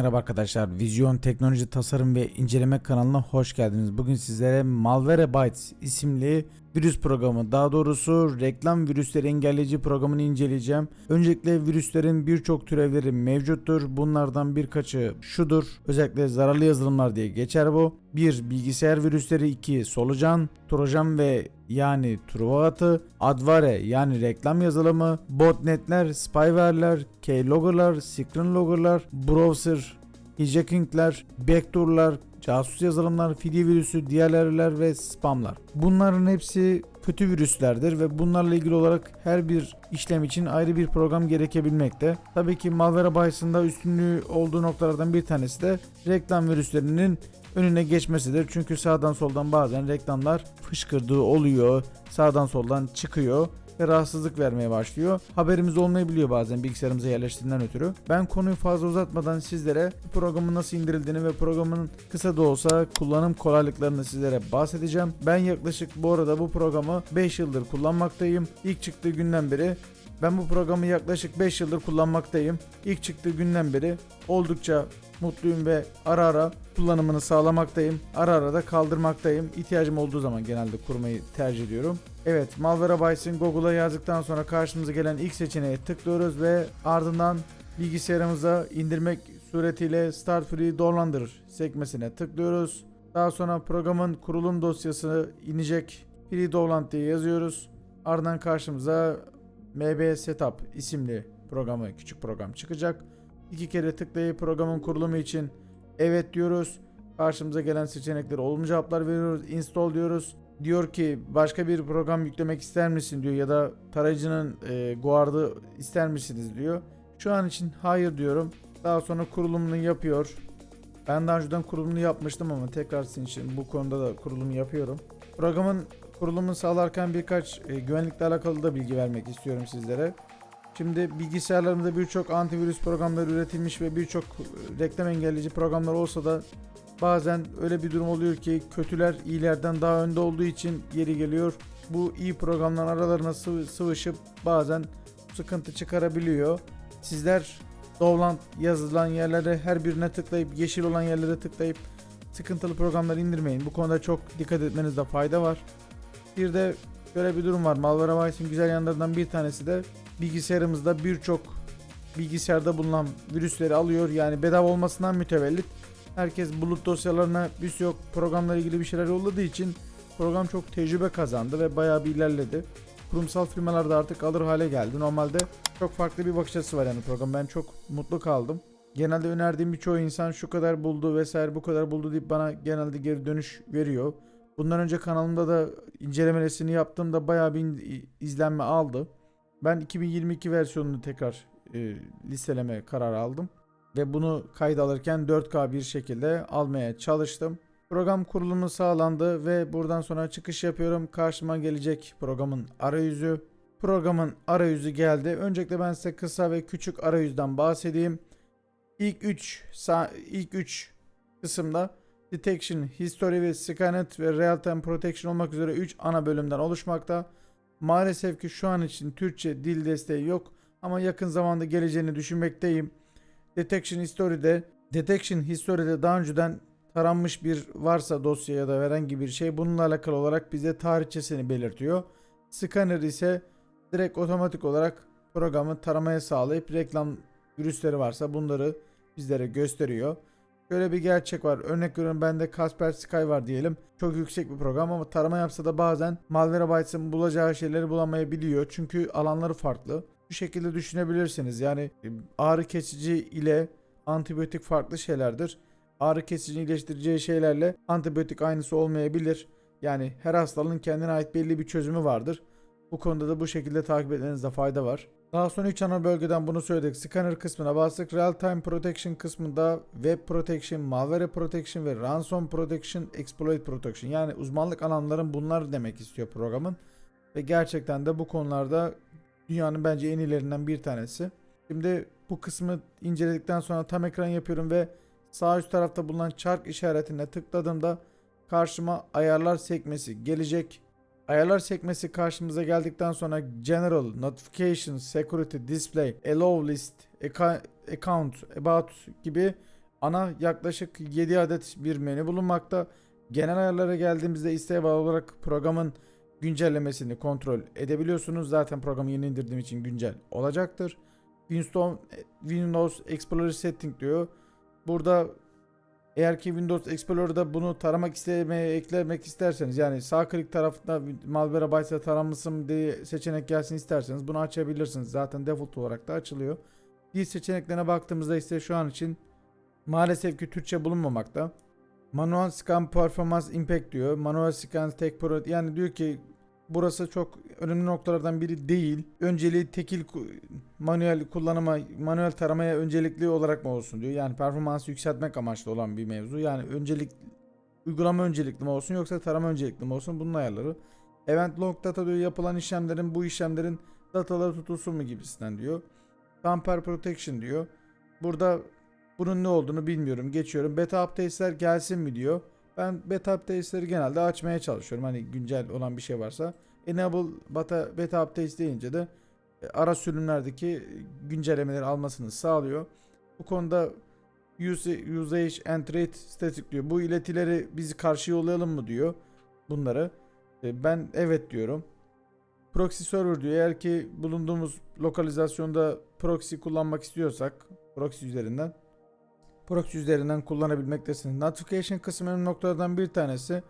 Merhaba arkadaşlar. Vizyon Teknoloji Tasarım ve İnceleme kanalına hoş geldiniz. Bugün sizlere Malwarebytes isimli virüs programı, daha doğrusu reklam virüsleri engelleyici programını inceleyeceğim. Öncelikle virüslerin birçok türevleri mevcuttur. Bunlardan birkaçı şudur. Özellikle zararlı yazılımlar diye geçer bu. 1. Bilgisayar virüsleri 2. Solucan, Trojan ve yani Truva atı, Adware yani reklam yazılımı, botnetler, spyware'ler, keylogger'lar, screen logger'lar, browser, hijacking'ler, backdoor'lar, casus yazılımlar, fidye virüsü, diğerlerler ve spamlar. Bunların hepsi kötü virüslerdir ve bunlarla ilgili olarak her bir işlem için ayrı bir program gerekebilmekte. Tabii ki Malwarebytes'ın da üstünlüğü olduğu noktalardan bir tanesi de reklam virüslerinin önüne geçmesidir. Çünkü sağdan soldan bazen reklamlar fışkırdığı oluyor. Sağdan soldan çıkıyor ve rahatsızlık vermeye başlıyor. Haberimiz olmayabiliyor bazen bilgisayarımıza yerleştiğinden ötürü. Ben konuyu fazla uzatmadan sizlere bu programın nasıl indirildiğini ve programın kısa da olsa kullanım kolaylıklarını sizlere bahsedeceğim. Ben yaklaşık bu arada bu programı 5 yıldır kullanmaktayım. İlk çıktığı günden beri ben bu programı yaklaşık 5 yıldır kullanmaktayım. İlk çıktığı günden beri oldukça mutluyum ve ara ara kullanımını sağlamaktayım. Ara ara da kaldırmaktayım. İhtiyacım olduğu zaman genelde kurmayı tercih ediyorum. Evet, Malwarebytes'in Google'a yazdıktan sonra karşımıza gelen ilk seçeneğe tıklıyoruz ve ardından bilgisayarımıza indirmek suretiyle Start Free Downloader sekmesine tıklıyoruz. Daha sonra programın kurulum dosyası inecek. Free Download diye yazıyoruz. Ardından karşımıza MB Setup isimli programı, küçük program çıkacak. İki kere tıklayıp programın kurulumu için evet diyoruz. Karşımıza gelen seçenekleri olumlu cevaplar veriyoruz. Install diyoruz. Diyor ki başka bir program yüklemek ister misin diyor ya da tarayıcının e, guard'ı ister misiniz diyor. Şu an için hayır diyorum. Daha sonra kurulumunu yapıyor. Ben daha önceden kurulumunu yapmıştım ama tekrar sizin için bu konuda da kurulumu yapıyorum. Programın kurulumunu sağlarken birkaç e, güvenlikle alakalı da bilgi vermek istiyorum sizlere. Şimdi bilgisayarlarımızda birçok antivirüs programları üretilmiş ve birçok e, reklam engelleyici programlar olsa da bazen öyle bir durum oluyor ki kötüler iyilerden daha önde olduğu için yeri geliyor. Bu iyi programların aralarına sıvı- sıvışıp bazen sıkıntı çıkarabiliyor. Sizler Dovland yazılan yerlere her birine tıklayıp yeşil olan yerlere tıklayıp sıkıntılı programları indirmeyin. Bu konuda çok dikkat etmenizde fayda var. Bir de şöyle bir durum var. Malwarebytes'in güzel yanlarından bir tanesi de bilgisayarımızda birçok bilgisayarda bulunan virüsleri alıyor. Yani bedava olmasından mütevellit herkes bulut dosyalarına bir yok programla ilgili bir şeyler yolladığı için program çok tecrübe kazandı ve bayağı bir ilerledi. Kurumsal firmalar da artık alır hale geldi. Normalde çok farklı bir bakış açısı var yani program. Ben çok mutlu kaldım. Genelde önerdiğim birçoğu insan şu kadar buldu vesaire bu kadar buldu deyip bana genelde geri dönüş veriyor. Bundan önce kanalımda da incelemesini yaptığımda bayağı bir izlenme aldı. Ben 2022 versiyonunu tekrar e, listeleme kararı aldım ve bunu kayda alırken 4K bir şekilde almaya çalıştım. Program kurulumu sağlandı ve buradan sonra çıkış yapıyorum. Karşıma gelecek programın arayüzü. Programın arayüzü geldi. Öncelikle ben size kısa ve küçük arayüzden bahsedeyim. İlk 3 ilk 3 kısımda Detection, History ve Skynet ve Real Time Protection olmak üzere 3 ana bölümden oluşmakta. Maalesef ki şu an için Türkçe dil desteği yok ama yakın zamanda geleceğini düşünmekteyim. Detection History'de Detection History'de daha önceden taranmış bir varsa dosya ya da herhangi bir şey bununla alakalı olarak bize tarihçesini belirtiyor. Scanner ise direkt otomatik olarak programı taramaya sağlayıp reklam virüsleri varsa bunları bizlere gösteriyor. Şöyle bir gerçek var. Örnek veriyorum bende Kasper Sky var diyelim. Çok yüksek bir program ama tarama yapsa da bazen Malwarebytes'ın bulacağı şeyleri bulamayabiliyor. Çünkü alanları farklı. Bu şekilde düşünebilirsiniz. Yani e, ağrı kesici ile antibiyotik farklı şeylerdir. Ağrı kesici iyileştireceği şeylerle antibiyotik aynısı olmayabilir. Yani her hastalığın kendine ait belli bir çözümü vardır. Bu konuda da bu şekilde takip etmenizde fayda var. Daha sonra 3 ana bölgeden bunu söyledik. Scanner kısmına bastık. Real Time Protection kısmında Web Protection, Malware Protection ve Ransom Protection, Exploit Protection. Yani uzmanlık alanların bunlar demek istiyor programın. Ve gerçekten de bu konularda dünyanın bence en iyilerinden bir tanesi. Şimdi bu kısmı inceledikten sonra tam ekran yapıyorum ve sağ üst tarafta bulunan çark işaretine tıkladığımda karşıma ayarlar sekmesi gelecek. Ayarlar sekmesi karşımıza geldikten sonra General, Notifications, Security, Display, Allow List, Account, About gibi Ana yaklaşık 7 adet bir menü bulunmakta. Genel ayarlara geldiğimizde isteğe bağlı olarak programın güncellemesini kontrol edebiliyorsunuz. Zaten programı yeni indirdiğim için güncel olacaktır. Windows, Windows Explorer Setting diyor. Burada eğer ki Windows Explorer'da bunu taramak istemeye eklemek isterseniz yani sağ klik tarafında Malware Bytes'e taranmışsın diye seçenek gelsin isterseniz bunu açabilirsiniz. Zaten default olarak da açılıyor. Dil seçeneklerine baktığımızda ise şu an için maalesef ki Türkçe bulunmamakta. Manual Scan Performance Impact diyor. Manual Scan Tek Pro yani diyor ki burası çok önemli noktalardan biri değil. Önceliği tekil manuel kullanıma, manuel taramaya öncelikli olarak mı olsun diyor. Yani performansı yükseltmek amaçlı olan bir mevzu. Yani öncelik uygulama öncelikli mi olsun yoksa tarama öncelikli mi olsun bunun ayarları. Event log data diyor yapılan işlemlerin bu işlemlerin dataları tutulsun mu gibisinden diyor. Tamper protection diyor. Burada bunun ne olduğunu bilmiyorum. Geçiyorum. Beta updates'ler gelsin mi diyor. Ben beta updates'leri genelde açmaya çalışıyorum. Hani güncel olan bir şey varsa. Enable beta, beta updates deyince de e, ara sürümlerdeki güncellemeleri almasını sağlıyor. Bu konuda usage and rate static diyor. Bu iletileri biz karşı yollayalım mı diyor bunları. E, Ben evet diyorum. Proxy server diyor. Eğer ki bulunduğumuz lokalizasyonda proxy kullanmak istiyorsak proxy üzerinden proxy üzerinden kullanabilmektesiniz. Notification kısmının noktalardan bir tanesi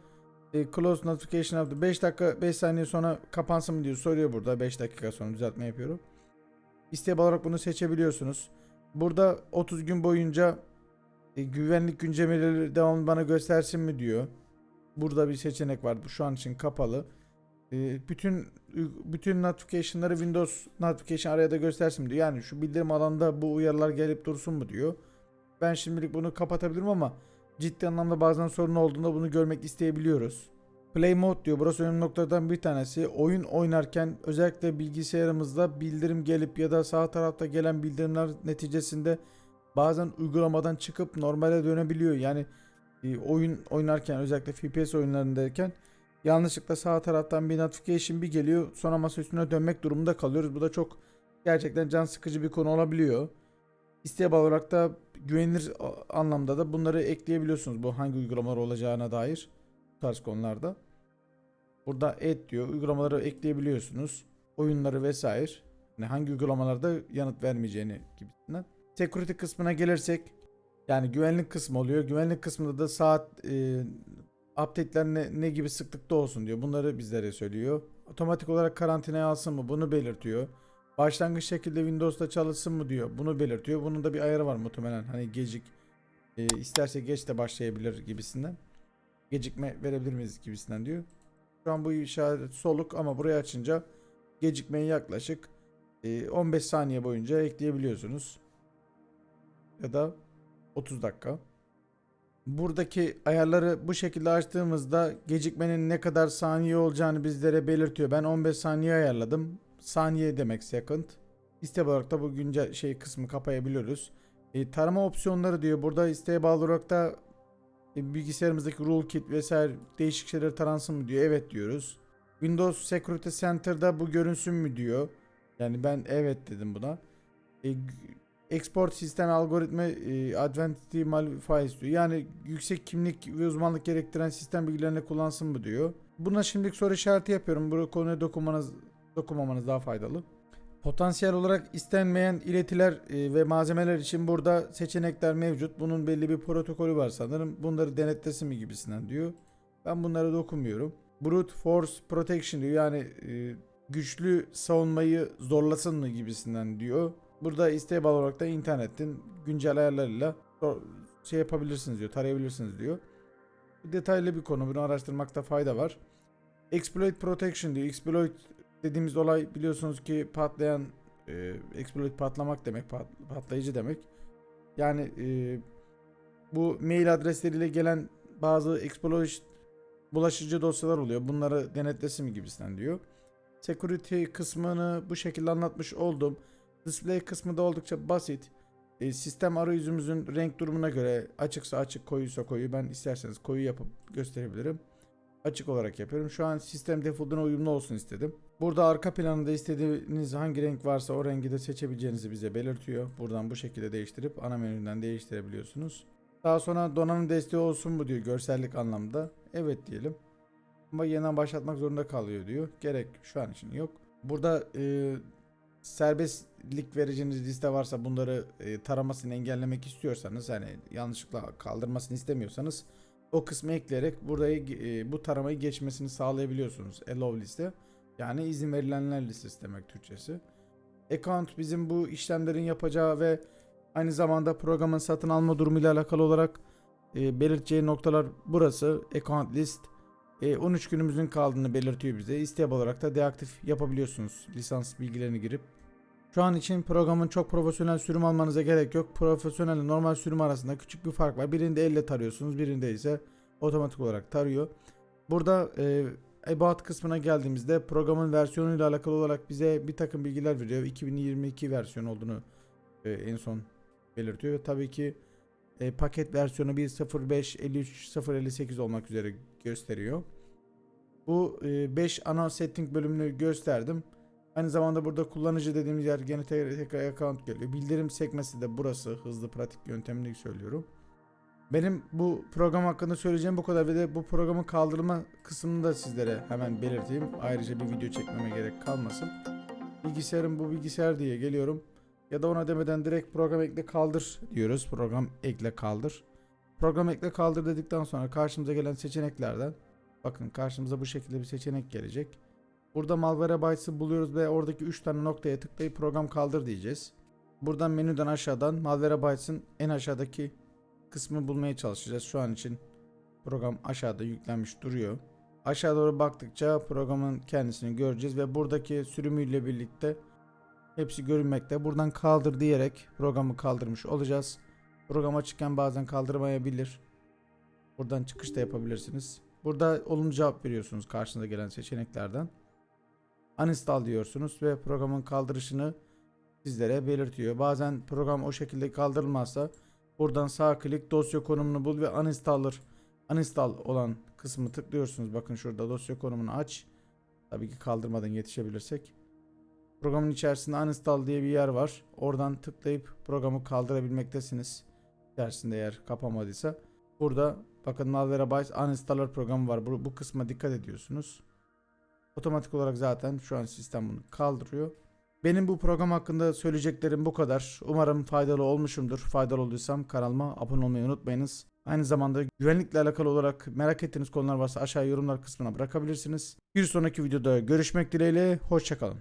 e, close notification after 5 dakika 5 saniye sonra kapansın mı diyor soruyor burada 5 dakika sonra düzeltme yapıyorum. Bağlı olarak bunu seçebiliyorsunuz. Burada 30 gün boyunca e, güvenlik güncellemeleri devamlı bana göstersin mi diyor. Burada bir seçenek var. Bu şu an için kapalı. E, bütün bütün notification'ları Windows notification araya da göstersin diyor. Yani şu bildirim alanında bu uyarılar gelip dursun mu diyor. Ben şimdilik bunu kapatabilirim ama ciddi anlamda bazen sorun olduğunda bunu görmek isteyebiliyoruz. Play mode diyor. Burası önemli noktalardan bir tanesi. Oyun oynarken özellikle bilgisayarımızda bildirim gelip ya da sağ tarafta gelen bildirimler neticesinde bazen uygulamadan çıkıp normale dönebiliyor. Yani e, oyun oynarken özellikle FPS oyunlarındayken yanlışlıkla sağ taraftan bir notification bir geliyor. Sonra masa üstüne dönmek durumunda kalıyoruz. Bu da çok gerçekten can sıkıcı bir konu olabiliyor. İsteğe bağlı olarak da güvenilir anlamda da bunları ekleyebiliyorsunuz. Bu hangi uygulamalar olacağına dair tarz konularda. Burada et diyor. Uygulamaları ekleyebiliyorsunuz. Oyunları vesaire. Yani hangi uygulamalarda yanıt vermeyeceğini gibisinden. Security kısmına gelirsek yani güvenlik kısmı oluyor. Güvenlik kısmında da saat e, update'ler ne, ne gibi sıklıkta olsun diyor. Bunları bizlere söylüyor. Otomatik olarak karantinaya alsın mı bunu belirtiyor. Başlangıç şekilde Windows'ta çalışsın mı diyor. Bunu belirtiyor. Bunun da bir ayarı var muhtemelen. Hani gecik e, isterse geç de başlayabilir gibisinden. Gecikme verebilir miyiz gibisinden diyor. Şu an bu işaret soluk ama burayı açınca gecikmeyi yaklaşık e, 15 saniye boyunca ekleyebiliyorsunuz. Ya da 30 dakika. Buradaki ayarları bu şekilde açtığımızda gecikmenin ne kadar saniye olacağını bizlere belirtiyor. Ben 15 saniye ayarladım. Saniye demek second. Bağlı olarak da bu güncel şey kısmı kapayabiliyoruz. E, tarama opsiyonları diyor. Burada isteğe bağlı olarak da e, bilgisayarımızdaki rule kit vesaire değişik şeyler taransın mı diyor. Evet diyoruz. Windows Security Center'da bu görünsün mü diyor. Yani ben evet dedim buna. E, export sistem algoritmi e, Advanced Modifiers diyor. Yani yüksek kimlik ve uzmanlık gerektiren sistem bilgilerini kullansın mı diyor. Buna şimdilik soru işareti yapıyorum. Bu konuya dokunmanız, dokunmamanız daha faydalı. Potansiyel olarak istenmeyen iletiler e, ve malzemeler için burada seçenekler mevcut. Bunun belli bir protokolü var sanırım. Bunları denetlesin mi gibisinden diyor. Ben bunlara dokunmuyorum. Brute Force Protection diyor. Yani e, güçlü savunmayı zorlasın mı gibisinden diyor. Burada isteğe bağlı olarak da internetin güncel ayarlarıyla şey yapabilirsiniz diyor, tarayabilirsiniz diyor. Detaylı bir konu. Bunu araştırmakta fayda var. Exploit Protection diyor. Exploit dediğimiz olay biliyorsunuz ki patlayan e, exploit patlamak demek, pat- patlayıcı demek. Yani e, bu mail adresleriyle gelen bazı exploit bulaşıcı dosyalar oluyor. Bunları denetlesin gibisinden diyor. Security kısmını bu şekilde anlatmış oldum. Display kısmı da oldukça basit. E, sistem arayüzümüzün renk durumuna göre açıksa açık, koyuysa koyu. Ben isterseniz koyu yapıp gösterebilirim. Açık olarak yapıyorum. Şu an sistem default'una uyumlu olsun istedim. Burada arka planında istediğiniz hangi renk varsa o rengi de seçebileceğinizi bize belirtiyor. Buradan bu şekilde değiştirip ana menüden değiştirebiliyorsunuz. Daha sonra donanım desteği olsun mu diyor görsellik anlamda. Evet diyelim. Ama yeniden başlatmak zorunda kalıyor diyor. Gerek şu an için yok. Burada e, serbestlik vereceğiniz liste varsa bunları e, taramasını engellemek istiyorsanız hani yanlışlıkla kaldırmasını istemiyorsanız o kısmı ekleyerek burayı e, bu taramayı geçmesini sağlayabiliyorsunuz. Allow liste. Yani izin verilenler listesi demek Türkçesi. Account bizim bu işlemlerin yapacağı ve aynı zamanda programın satın alma durumuyla alakalı olarak e, belirteceği noktalar burası. Account list. E, 13 günümüzün kaldığını belirtiyor bize. İsteyap olarak da deaktif yapabiliyorsunuz lisans bilgilerini girip. Şu an için programın çok profesyonel sürüm almanıza gerek yok. Profesyonel normal sürüm arasında küçük bir fark var. Birinde elle tarıyorsunuz, birinde ise otomatik olarak tarıyor. Burada e, About kısmına geldiğimizde programın versiyonuyla alakalı olarak bize bir takım bilgiler veriyor. 2022 versiyon olduğunu e, en son belirtiyor. Tabii ki e, paket versiyonu 1.05, 53, 058 olmak üzere gösteriyor. Bu 5 ana setting bölümünü gösterdim. Aynı zamanda burada kullanıcı dediğimiz yer gene tekrar tekrar account geliyor. Bildirim sekmesi de burası. Hızlı pratik yöntemini söylüyorum. Benim bu program hakkında söyleyeceğim bu kadar ve de bu programın kaldırma kısmını da sizlere hemen belirteyim. Ayrıca bir video çekmeme gerek kalmasın. Bilgisayarım bu bilgisayar diye geliyorum. Ya da ona demeden direkt program ekle kaldır diyoruz. Program ekle kaldır. Program ekle kaldır dedikten sonra karşımıza gelen seçeneklerden bakın karşımıza bu şekilde bir seçenek gelecek. Burada Malware Bytes'ı buluyoruz ve oradaki 3 tane noktaya tıklayıp program kaldır diyeceğiz. Buradan menüden aşağıdan Malware Bytes'ın en aşağıdaki kısmı bulmaya çalışacağız. Şu an için program aşağıda yüklenmiş duruyor. Aşağı doğru baktıkça programın kendisini göreceğiz ve buradaki sürümüyle birlikte hepsi görünmekte. Buradan kaldır diyerek programı kaldırmış olacağız. Program açıkken bazen kaldırmayabilir. Buradan çıkış da yapabilirsiniz. Burada olumlu cevap veriyorsunuz karşınıza gelen seçeneklerden. Uninstall diyorsunuz ve programın kaldırışını sizlere belirtiyor. Bazen program o şekilde kaldırılmazsa buradan sağ klik dosya konumunu bul ve uninstaller uninstall olan kısmı tıklıyorsunuz. Bakın şurada dosya konumunu aç. Tabii ki kaldırmadan yetişebilirsek. Programın içerisinde uninstall diye bir yer var. Oradan tıklayıp programı kaldırabilmektesiniz. İçerisinde eğer kapamadıysa. Burada bakın Malware Bytes uninstaller programı var. Bu, bu kısma dikkat ediyorsunuz. Otomatik olarak zaten şu an sistem bunu kaldırıyor. Benim bu program hakkında söyleyeceklerim bu kadar. Umarım faydalı olmuşumdur. Faydalı olduysam kanalıma abone olmayı unutmayınız. Aynı zamanda güvenlikle alakalı olarak merak ettiğiniz konular varsa aşağı yorumlar kısmına bırakabilirsiniz. Bir sonraki videoda görüşmek dileğiyle. Hoşçakalın.